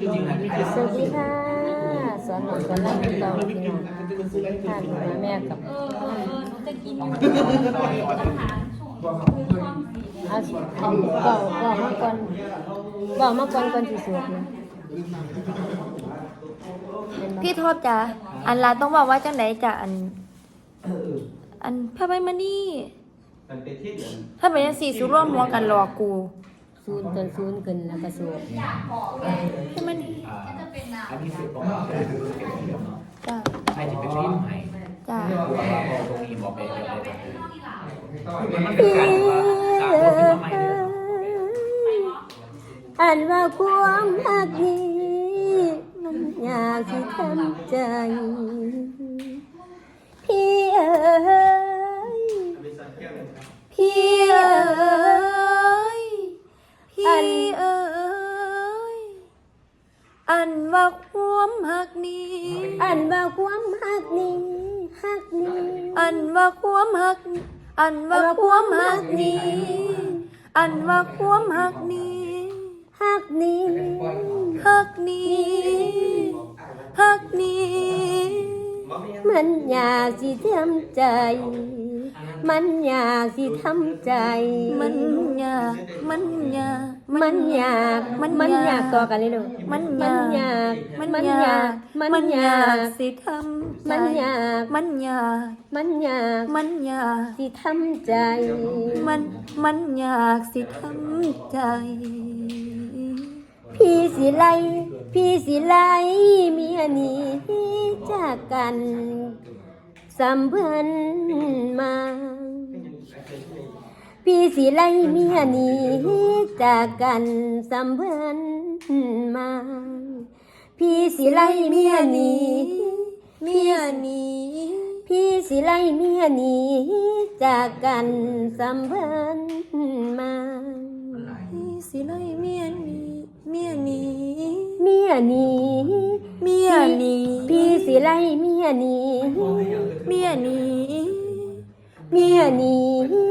จริงๆนะสวัสดีค่ะ สอนหนูสอนรักพี่น้องพี่น้องค่ะหนูแม่กับ เออเออเออหนูจะกินอยู่ปัญหาช่วงคือความสีเอาสิบอกบอกมาก่อนบอกมาก่อนก่อนสิสวดนะพี่ทบจ้ะอันลาต้องบอกว่าจังไหนจ้ะอัน อันพระใบมานี่มันเป็นที่เดือนถ้าเป็นจังสี่สุร่วมหัวกันหลอกกู ศูนย์จนศูนย์ขึ้นแล้วก็สวดพระมันนี่อ่าอันนี้คือตรงนี้จ้ะใครจะเป็นรีบใหม่จ้ะตัวเราตรงนี้บอกไปเลยมันมันเป็นการว่าสามคนที่มาใหม่เนี่ยอันว่าความรักนี้มันอยากที่ทำใจ พี่เอ๋ยพี่เอ๋ย ว่าความหักนี้ อันว่าความรักนี้รักนี้อันว่าความหัก อันว่าความหักนี้ อันว่าความหักนี้รักนี้หักนี้หักนี้ มันอยากสิทำใจ มันอยากสิทำใจ มันยากมันยาก มันอยากมันมันอยากอยากต่อกันเลยลูกมันมันออายยากกมันมันอายอยากกมันอยากสิทำใจมันอยากมันอยากมันอยากมันอยากสิทำใจ มันมันอยากสิทำใจ พี่สิไลพี่สิไลเมียนี้จากกันสัมพันธ์มาพี่ สิไลเมียนี้จากกันสัมพันธ์มา พี่สิไลเมียนี้เมียนี้พี่สิไลเมียนี้จากกันสัมพันธ์มาพี่สิไลเมียนี้เมียนี้เมียนี้เมียนี้พี่สิไลเมียนี้เมียนี้เมียนี้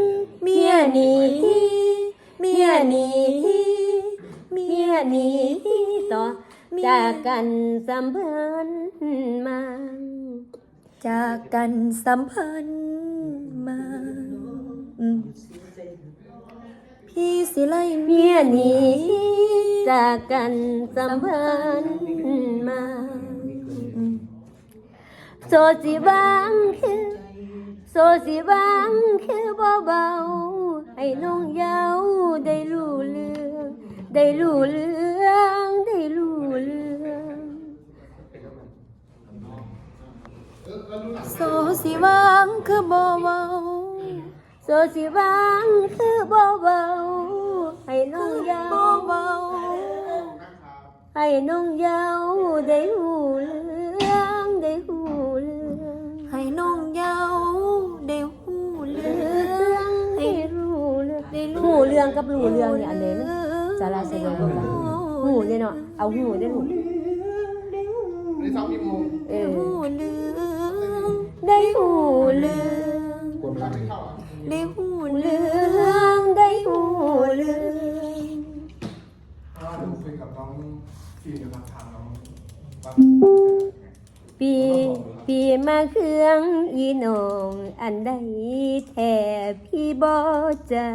ยนี้เมียนี้เมียนี้ต่อจากกันสัมพันธ์มา จากกันสัมพันธ์มาอืมพี่สิไลเมียนี้จากกันสัมพันธ์มาอืมโซสิบางคือโซสิบางคือเบาๆ ให้น้องเยาได้รู้เรื่อง ได้รู้เรื่อง ได้รู้เรื่องโซสิวางคือบ่เว้าโซสิบางคือเบาให้น้องเยาบ่เว้าให้น้องเยาได้รู้เรื่อง เรื่องกับรู้เรื่องเนี่ยอันเดียวสาราเสดงกันหูเนี่ยเนาะเอาหูได้หูในสองกี่โมงเออฮู้เรื่องได้หูเรื่องกดเวลาไม่เข้าอะได้ฮู้เรืเรื่่อองงได้หูเรื่องเพราะว่าหนูคุยกับน้องฟีกับทางทางน้องปั๊ บปีปีมาเครื่องอีหนองอันใดแท้พี่บ่จ้า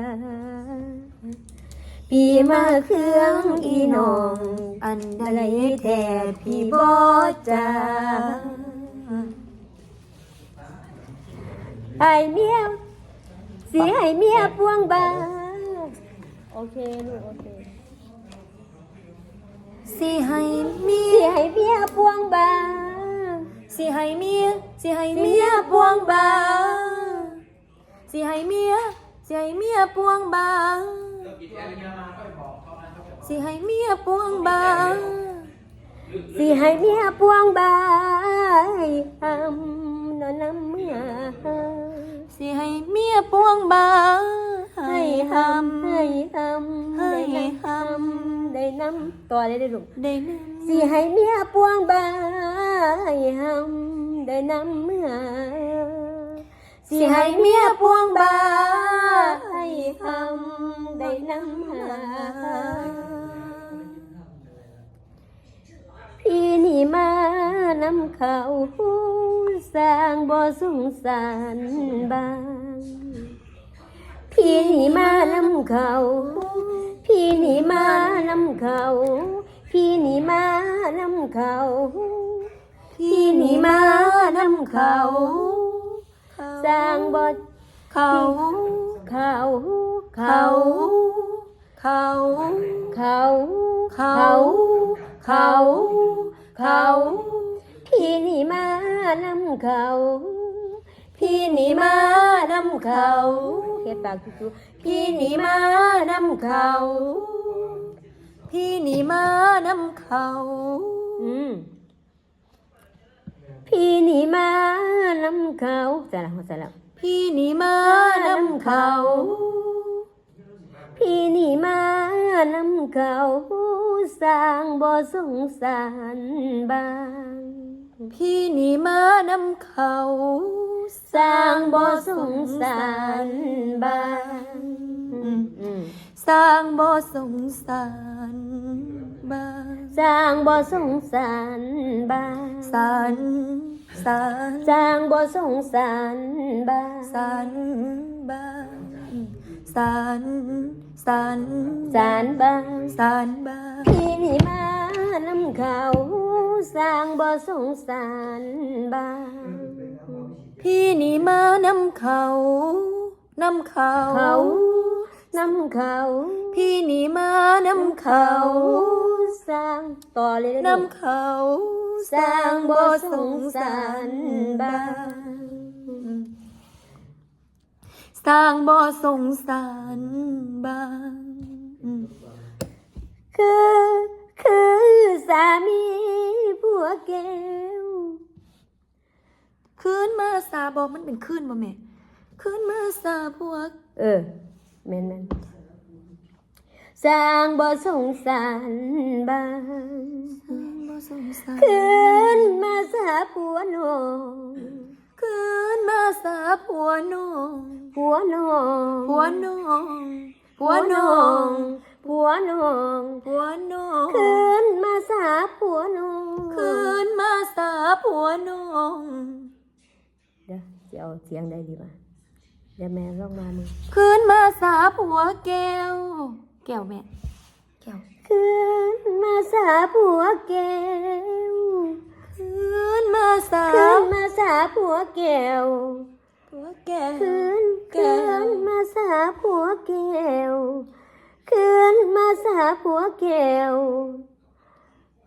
ปีมาเครื่องอีหนองอันใดอะไรแท้แท้พี่พี่บ่บ่จ้าจ้าไอเมียสิให้เมียพวงบาโอเคลูกโอเคสิให้เมีสิยให้เมียพวงบา สิให้เมียสิให้เมียพวงบาสิให้เมียสิให้เมียพวงบาสิให้เมียพวงบาสิให้เมียพวงบาให้ทำนอนน้ำเมื่อสิให้เมียพวงบาให้ให้ททำให้ทำให้ได้ทน้ำได้น้ำต่อได้ได้ลูกำได้นสิให้เมียพวงบา ให้ทำได้น้ำเมื่อำสิให้เมียพวงบาให้ทำได้น้ำหา พี่นี่มานำเขาสร้างบ่สงสารบาง พี่นี่มานำเขา พี่นี่มานำเขา พี่นี่มานำเขา พี่นี่มานำเขา สร้างบทเขา เขา เขา เขา เขา เขา เขา เขาพี่นี่มานำเขา พี่นี่มานำเขาเฮ็ดปากจุ๊พี่นี่มานำเขา พี่นี่มานำเขา อืม พี่นี่มานำเขาสละสละพี่นี่มานำเขา พี่นี่มานำเขาสร้างบ่สงสารบ้างพี่นี่มานำเขา สร้างบ่สงสารบ้างสร้างบ่สงสารบ้าง สร้างบ่สงสารบ้างสารสารสร้างบ่สงสารบ้างสารบ้างสารสารสารบ้างสารบ้างพี่นี่มานำเขาสร้างบ่สงสารบ้างพี่นี่มานำเขานำเขาเขานำเขา พี่นี่มานำเขา สร้างต่อเลยเลยนำเขาสร้างบ่สงสารบ้างสร้างบ่สงสารบ้างคือคือสามีผัวแก้วคืนมาสาบอกมันเป็นคืนบ่แม่คืนมาสาพวก เออแม่นแม่น สร้างบ่สงสารบ้างบ่สงสารคืนมาสาผัวน้องคืนมาสาผัวน้องผัวน้องผัวน้องผัวน้องผัวน้องผัวน้องคืนมาสาผัวน้องคืนมาสาผัวน้องเดี๋ยวจะเอาเสียงได้ดีป่ะเดี๋ยวแม่ลองมามึงคืนมาสาผัวแก้ว แก้วแม่ แก้วคืนมาสาผัวแก้วคืนมาสาคืนมาสาผัวแก้วผัวแก้วคืนแก้คืวนมาสาผัวแก้วคืนมาสาผัวแก้ว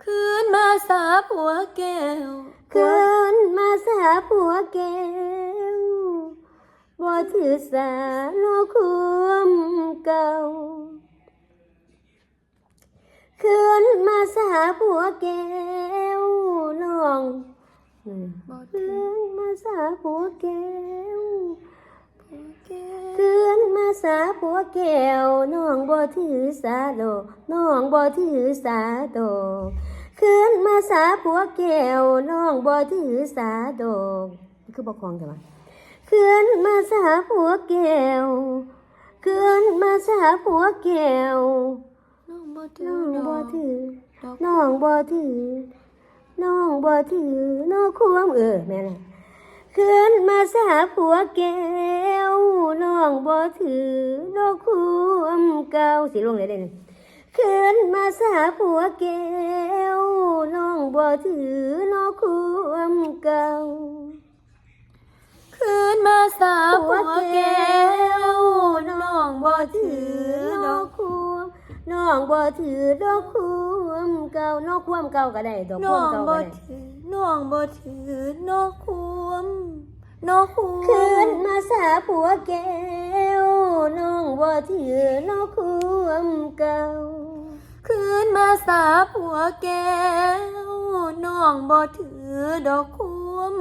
คืนมาสาผัวแก้วคืนมาสาผัวแก้วบ่ถือสาโลคว นมาสาผัวแก้วน้องอืมบ่คืนมาสาผัวแก้วผัวแก้นมาสาผัวแก้วน้องบ่ถือสาโดน้องบ่ถือสาโดคืนมาสาผัวแก้วน้องบ่ถือสาโดคือบ่คลองใช่ไหมคืนมาสาผัวแก้วคืนมาสาผัวแก้ว น้องบ่ถืน้องบ่ถือน้องบ่ถือน้องบ่ถือน้องควงเออแม่น่ะคืนมาสาผัวแก้วน้องบ่ถือน้องควมเก่าสิลงเลยเด้นี่คืนมาสาผัวแก้วน้องบ่ถือน้องควมเก่าคืนมาสาผัวแก้วน้องบ่ถือ น้องบ่ถือดอกควมเก่าน้องควมเก่าก็ได้ดอกคน้วอมงเก่าบ่ก็ได้ถือน้องบ่ถือนอกควมนอกควมคืนมาสาผัวแก้วน้องบ่ถือน้องควมเก่า คืนมาสาผัวแก้วน้องบ่ถือดอกควม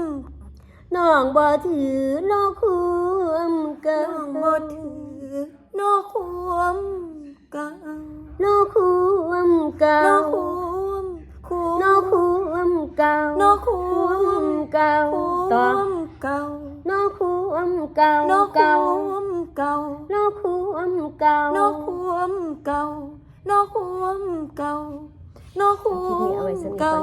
น้องบ่ถือน้องควมเก่าน้องบ่ถือนอกควมเกาโนคูวมเก่าโนคูวมคูโนคูวมเก่าโนคูวมเก่าต่อเก่าโนคูวมเก่าโนคูวมเก่าโนคูวมเก่าโนคูวมเก่าโนคูวมเก่านกหูเก่า